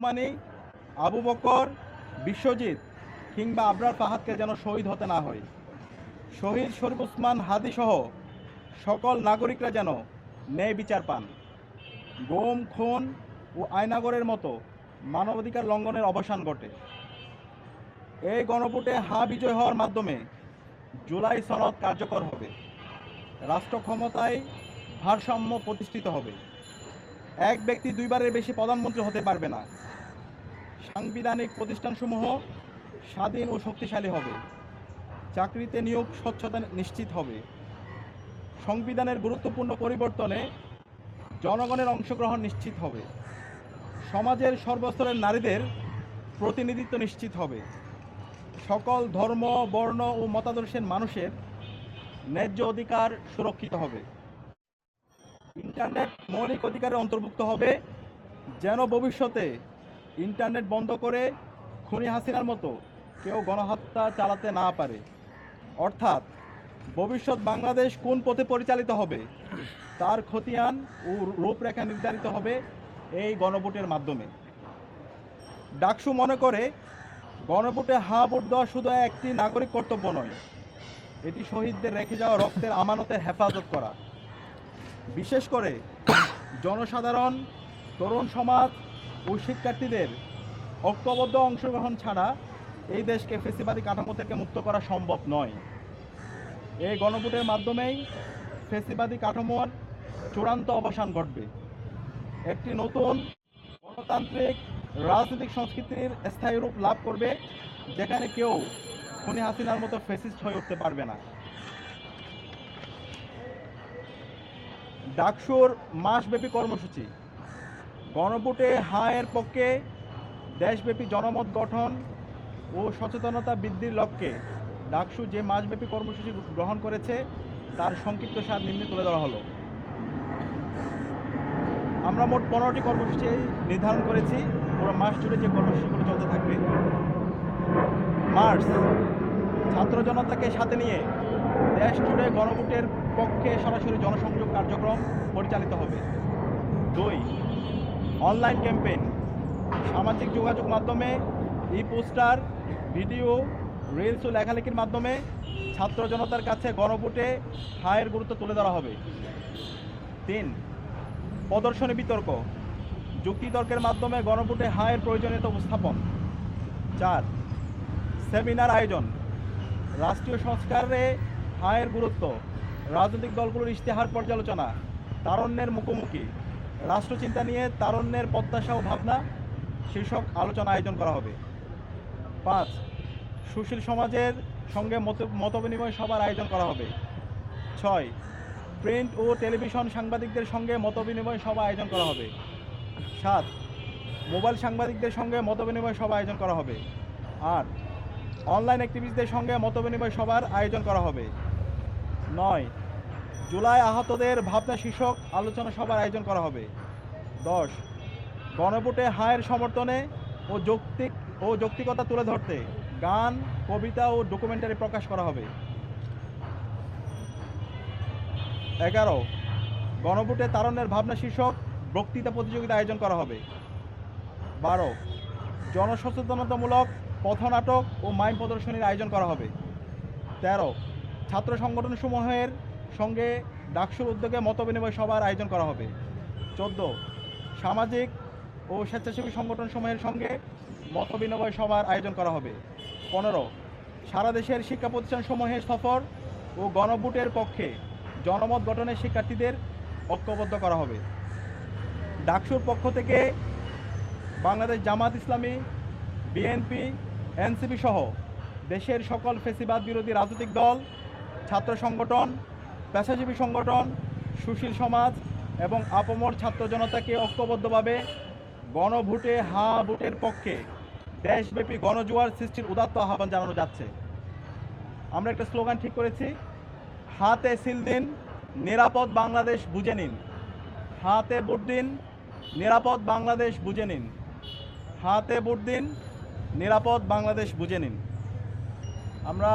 মানে আবু বকর, বিশ্বজিৎ কিংবা আবরার ফাহাদকে যেন শহীদ হতে না হয়। শহীদ শরীফ উসমান হাদি সহ সকল নাগরিকরা যেন ন্যায় বিচার পান। গোম, খুন ও আয়নাগরের মতো মানবাধিকার লঙ্ঘনের অবসান ঘটে। এই গণভোটে হা বিজয় হওয়ার মাধ্যমে জুলাই সনদ কার্যকর হবে। রাষ্ট্র ক্ষমতায় ভারসাম্য প্রতিষ্ঠিত হবে। এক ব্যক্তি দুইবারের বেশি প্রধানমন্ত্রী হতে পারবে না। সাংবিধানিক প্রতিষ্ঠানসমূহ স্বাধীন ও শক্তিশালী হবে। চাকরিতে নিয়োগ স্বচ্ছতা নিশ্চিত হবে। সংবিধানের গুরুত্বপূর্ণ পরিবর্তনে জনগণের অংশগ্রহণ নিশ্চিত হবে। সমাজের সর্বস্তরের নারীদের প্রতিনিধিত্ব নিশ্চিত হবে। সকল ধর্ম, বর্ণ ও মতাদর্শের মানুষের ন্যায্য অধিকার সুরক্ষিত হবে। ইন্টারনেট মৌলিক অধিকারে অন্তর্ভুক্ত হবে, যেন ভবিষ্যতে ইন্টারনেট বন্ধ করে খুনি হাসিনার মতো কেউ গণহত্যা চালাতে না পারে। অর্থাৎ ভবিষ্যৎ বাংলাদেশ কোন পথে পরিচালিত হবে, তার খতিয়ান ও রূপরেখা নির্ধারিত হবে এই গণভোটের মাধ্যমে। ডাকসু মনে করে, গণভোটে হা ভোট দেওয়া শুধু একটি নাগরিক কর্তব্য নয়, এটি শহীদদের রেখে যাওয়া রক্তের আমানতের হেফাজত করা। বিশেষ করে জনসাধারণ, তরুণ সমাজ ও শিক্ষার্থীদের ঐক্যবদ্ধ অংশগ্রহণ ছাড়া এই দেশকে ফেসিবাদী কাঠামো থেকে মুক্ত করা সম্ভব নয়। এই গণভোটের মাধ্যমেই ফেসিবাদী কাঠামোর চূড়ান্ত অবসান ঘটবে। একটি নতুন গণতান্ত্রিক রাজনৈতিক সংস্কৃতির স্থায়ী রূপ লাভ করবে, যেখানে কেউ খুনি হাসিনার মতো ফেসিস্ট হয়ে উঠতে পারবে না। ডাকসুর মাসব্যাপী কর্মসূচি। গণভোটে হায়ের পক্ষে দেশব্যাপী জনমত গঠন ও সচেতনতা বৃদ্ধির লক্ষ্যে ডাকসু যে মাসব্যাপী কর্মসূচি গ্রহণ করেছে, তার সংক্ষিপ্ত সার নিম্নে তুলে ধরা হলো। আমরা মোট পনেরোটি কর্মসূচি নির্ধারণ করেছি। পুরো মাস জুড়ে যে কর্মসূচিগুলো চলতে থাকবে, মার্চ ছাত্র জনতাকে সাথে নিয়ে দেশ জুড়ে গণভোটের পক্ষে সরাসরি জনসংযোগ কার্যক্রম পরিচালিত হবে। দুই, অনলাইন ক্যাম্পেইন, সামাজিক যোগাযোগ মাধ্যমে ই পোস্টার, ভিডিও, রিলস ও লেখালেখির মাধ্যমে ছাত্র জনতার কাছে গণভোটে হায়ের গুরুত্ব তুলে ধরা হবে। তিন, প্রদর্শনী বিতর্ক, যুক্তিতর্কের মাধ্যমে গণভোটে হায়ের প্রয়োজনীয়তা উপস্থাপন। চার, সেমিনার আয়োজন, রাষ্ট্রীয় সংস্কারে হায়ের গুরুত্ব, রাজনৈতিক দলগুলোর ইশতেহার পর্যালোচনা, তারণ্যের মুখোমুখি। রাষ্ট্রচিন্তা নিয়ে তারণ্যের প্রত্যাশা ও ভাবনা, শীর্ষক আলোচনা আয়োজন করা হবে। পাঁচ, সুশীল সমাজের সঙ্গে মত, মতবিনিময় সভার আয়োজন করা হবে। ছয়, প্রিন্ট ও টেলিভিশন সাংবাদিকদের সঙ্গে মতবিনিময় সভা আয়োজন করা হবে। সাত, মোবাইল সাংবাদিকদের সঙ্গে মতবিনিময় সভা আয়োজন করা হবে। আট, অনলাইন অ্যাক্টিভিস্টদের সঙ্গে মতবিনিময় সভার আয়োজন করা হবে। নয়। জুলাই আহতদের ভাবনা শীর্ষক আলোচনা সভার আয়োজন করা হবে। দশ। গণভোটে হায়ের সমর্থনে ও যৌক্তিক ও যৌক্তিকতা তুলে ধরতে গান, কবিতা ও ডকুমেন্টারি প্রকাশ করা হবে। এগারো। গণভোটে তারণের ভাবনা শীর্ষক বক্তৃতা প্রতিযোগিতা আয়োজন করা হবে। বারো। জনসচেতনতামূলক পথনাটক ও মাইম প্রদর্শনীর আয়োজন করা হবে। তেরো। ছাত্র সংগঠনসমূহের সঙ্গে ডাকসুর উদ্যোগে মতবিনিময় সভার আয়োজন করা হবে। চোদ্দ, সামাজিক ও স্বেচ্ছাসেবী সংগঠনসমূহের সঙ্গে মতবিনিময় সভার আয়োজন করা হবে। পনেরো, সারা দেশের শিক্ষা প্রতিষ্ঠানসমূহের সফর ও গণভোটের পক্ষে জনমত গঠনে শিক্ষার্থীদের ঐক্যবদ্ধ করা হবে। ডাকসুর পক্ষ থেকে বাংলাদেশ জামাত ইসলামী, বিএনপি, এনসিপি সহ দেশের সকল ফেসিবাদ বিরোধী রাজনৈতিক দল ছাত্র সংগঠন, পেশাজীবী সংগঠন, সুশীল সমাজ এবং আপমর ছাত্র জনতাকে ঐক্যবদ্ধভাবে গণভোটে হা ভোটের পক্ষে দেশব্যাপী গণজোয়ার সৃষ্টির উদাত্ত আহ্বান জানানো যাচ্ছে। আমরা একটা স্লোগান ঠিক করেছি, হাতে সিল দিন, নিরাপদ বাংলাদেশ বুঝে নিন। হাতে ভোট দিন, নিরাপদ বাংলাদেশ বুঝে নিন। হাতে ভোট দিন, নিরাপদ বাংলাদেশ বুঝে নিন। আমরা